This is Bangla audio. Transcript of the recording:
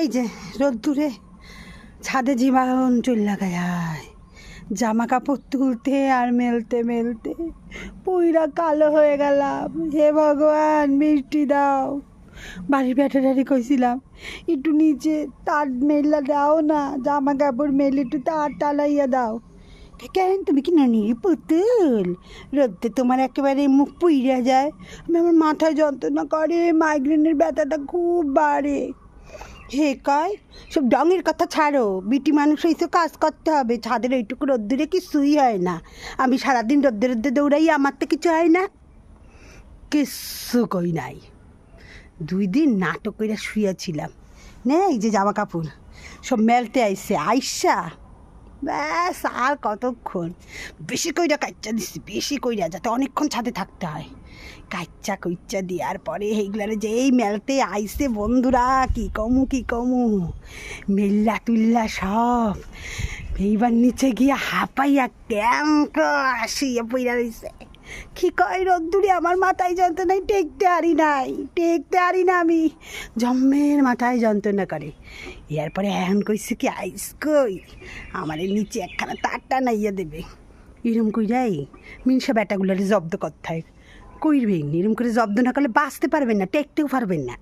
এই যে রোদ্দুরে ছাদে জীবাণ চুল লাগায় জামা কাপড় তুলতে আর মেলতে মেলতে পুইরা কালো হয়ে গেলাম। হে ভগবান বৃষ্টি দাও। বাড়ির ব্যাটারি কইছিলাম, একটু নিচে তার মেলা দাও না, জামা কাপড় মেলে একটু তার টালাইয়া দাও। কেন তুমি কি নানি? পুতুল। রোদ্দে তোমার একেবারে মুখ পুইরা যায়। আমি আমার মাথায় যন্ত্রণা করে মাইগ্রেনের ব্যথাটা খুব বাড়ে। হে কয় সব ডঙের কথা ছাড়ো। বিটি মানুষ হয়েছে কাজ করতে হবে। ছাদের ওইটুকু রোদ্দুরে কি কিছুই হয় না। আমি সারাদিন রোদ্দে রোদ্দে দৌড়াই, আমার তো কিছু হয় না। কিচ্ছু কই নাই। দুই দিন নাটক করে শুয়েছিলাম নে এই যে জামা কাপড় সব মেলতে আইসে আইসা ব্যাস, আর কতক্ষণ? বেশি কইরা কাইচ্চা দিছি, বেশি কইরা, যাতে অনেকক্ষণ ছাদে থাকতে হয়। কাইচ্চা কইচ্চা দেওয়ার পরে এইগুলার যে এই মেলতে আইসে বন্ধুরা, কি কমু কি কমু? মেল্লা টুল্লা সব। এইবার নিচে গিয়ে হাঁপাইয়া ক্যাম্প আসিয়া পইরা রইছে। কি কয় রোদ্দুরে আমার মাথায় যন্ত্রণায় টেকতে আরি নাই, টেকতে আরি না আমি। জম্মের মাথায় যন্ত্রণা করে। এরপরে এখন কইছে কি, আইস কই? আমার নিচে একখানা তারটা নাইয়া দেবে। এরম কই যাই মিনসা ব্যাটাগুলোরে জব্দ করতে কইরবেন এরম করে জব্দ না করলে বাঁচতে পারবেন না, টেকতেও পারবেন না।